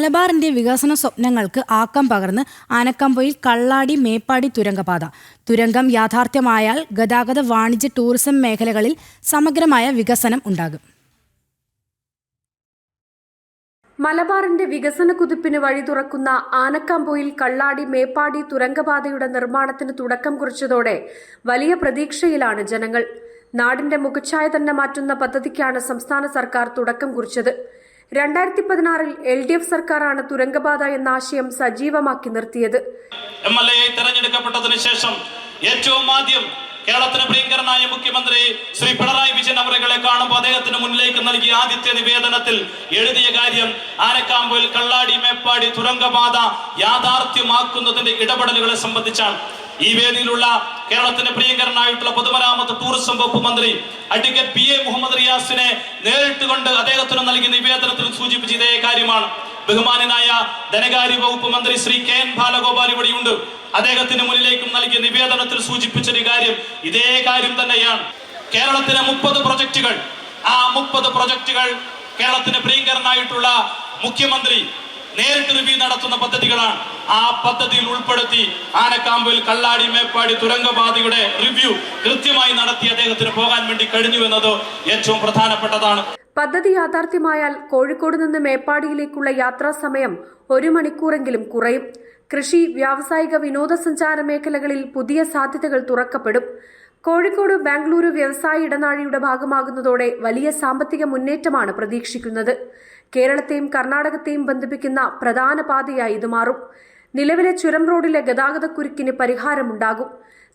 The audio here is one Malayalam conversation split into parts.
മലബാറിന്റെ വികസന സ്വപ്നങ്ങൾക്ക് ആക്കം പകർന്ന് ആനക്കമ്പൊയിൽ കള്ളാടി മേപ്പാടി തുരങ്കപാത. തുരങ്കം യാഥാർത്ഥ്യമായാൽ ഗതാഗത വാണിജ്യ ടൂറിസം മേഖലകളിൽ സമഗ്രമായ വികസനം ഉണ്ടാകും. മലബാറിന്റെ വികസന കുതിപ്പിന് വഴി തുറക്കുന്ന ആനക്കാമ്പൊയിൽ കള്ളാടി മേപ്പാടി തുരങ്കപാതയുടെ നിർമ്മാണത്തിന് തുടക്കം കുറിച്ചതോടെ വലിയ പ്രതീക്ഷയിലാണ് ജനങ്ങൾ. നാടിന്റെ മുഖച്ഛായ തന്നെ മാറ്റുന്ന പദ്ധതിക്കാണ് സംസ്ഥാന സർക്കാർ തുടക്കം കുറിച്ചത്. രണ്ടായിരത്തി പതിനാറിൽ എൽ ഡി എഫ് സർക്കാരാണ് തുരങ്കപാത എന്ന ആശയം സജീവമാക്കി നിർത്തിയത്. എം എൽ എ തെരഞ്ഞെടുക്കപ്പെട്ടതിന് ശേഷം ഏറ്റവും ആദ്യം കേരളത്തിന് പ്രിയങ്കരനായ മുഖ്യമന്ത്രി ശ്രീ പിണറായി വിജയൻ അവരുകളെ കാണുമ്പോൾ അദ്ദേഹത്തിന് മുന്നിലേക്ക് നൽകിയ ആദ്യത്തെ നിവേദനത്തിൽ എഴുതിയ കാര്യം ആനക്കാമ്പൂൽ കള്ളാടി മേപ്പാടി തുരങ്കപാത യാഥാർത്ഥ്യമാക്കുന്നതിന്റെ ഇടപെടലുകളെ സംബന്ധിച്ചാണ്. ഈ വേദിയിലുള്ള കേരളത്തിന്റെ പ്രിയങ്കരനായിട്ടുള്ള പൊതുമരാമത്ത് ടൂറിസം വകുപ്പ് മന്ത്രി അഡ്വക്കേറ്റ് പി എ മുഹമ്മദ് റിയാസിനെ നേരിട്ട് കൊണ്ട് അദ്ദേഹത്തിന് നൽകിയ നിവേദനത്തിൽ സൂചിപ്പിച്ച ഇതേ കാര്യമാണ്. ബഹുമാനനായ ധനകാര്യ വകുപ്പ് മന്ത്രി ശ്രീ കെ എൻ ബാലഗോപാൽ ഇവിടെയുണ്ട് അദ്ദേഹത്തിന് മുന്നിലേക്കും നൽകിയ നിവേദനത്തിൽ സൂചിപ്പിച്ചൊരു കാര്യം ഇതേ കാര്യം തന്നെയാണ്. കേരളത്തിലെ മുപ്പത് പ്രൊജക്ടുകൾ ആ മുപ്പത് പ്രൊജക്ടുകൾ കേരളത്തിന് പ്രിയങ്കരനായിട്ടുള്ള മുഖ്യമന്ത്രി നേരിട്ട് റിവ്യൂ നടത്തുന്ന പദ്ധതികളാണ്. ആ പദ്ധതിയിൽ ഉൾപ്പെടുത്തി ആനക്കാമ്പിൽ കള്ളാടി മേപ്പാടി തുരങ്കപാതയുടെ റിവ്യൂ കൃത്യമായി നടത്തി അദ്ദേഹത്തിന് പോകാൻ വേണ്ടി കഴിഞ്ഞു എന്നത് ഏറ്റവും പ്രധാനപ്പെട്ടതാണ്. പദ്ധതി യാഥാർത്ഥ്യമായാൽ കോഴിക്കോട് നിന്ന് മേപ്പാടിയിലേക്കുള്ള യാത്രാ സമയം ഒരു മണിക്കൂറെങ്കിലും കുറയും. കൃഷി വ്യാവസായിക വിനോദസഞ്ചാര മേഖലകളിൽ പുതിയ സാധ്യതകൾ തുറക്കപ്പെടും. കോഴിക്കോട് ബാംഗ്ലൂരു വ്യവസായ ഇടനാഴിയുടെ ഭാഗമാകുന്നതോടെ വലിയ സാമ്പത്തിക മുന്നേറ്റമാണ് പ്രതീക്ഷിക്കുന്നത്. കേരളത്തെയും കർണാടകത്തെയും ബന്ധിപ്പിക്കുന്ന പ്രധാന പാതയായി ഇത് മാറും. നിലവിലെ ചുരം റോഡിലെ ഗതാഗതക്കുരുക്കിന് പരിഹാരമുണ്ടാകും.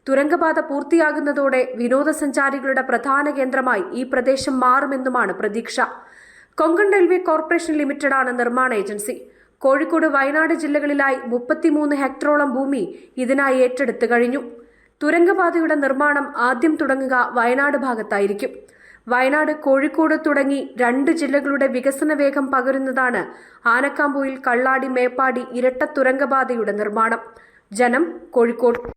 തുരങ്കപാത പൂർത്തിയാകുന്നതോടെ വിനോദസഞ്ചാരികളുടെ പ്രധാന കേന്ദ്രമായി ഈ പ്രദേശം മാറുമെന്നുമാണ് പ്രതീക്ഷ. കൊങ്കൺ റെയിൽവേ കോർപ്പറേഷൻ ലിമിറ്റഡാണ് നിർമ്മാണ ഏജൻസി. കോഴിക്കോട് വയനാട് ജില്ലകളിലായി മുപ്പത്തിമൂന്ന് ഹെക്ടറോളം ഭൂമി ഇതിനായി ഏറ്റെടുത്തു കഴിഞ്ഞു. തുരങ്കപാതയുടെ നിർമ്മാണം ആദ്യം തുടങ്ങുക വയനാട് ഭാഗത്തായിരിക്കും. വയനാട് കോഴിക്കോട് തുടങ്ങി രണ്ട് ജില്ലകളുടെ വികസന വേഗം പകരുന്നതാണ് ആനക്കാമ്പൂയിൽ കള്ളാടി മേപ്പാടി ഇരട്ട തുരങ്കപാതയുടെ നിർമ്മാണം. ജനം കോഴിക്കോട്.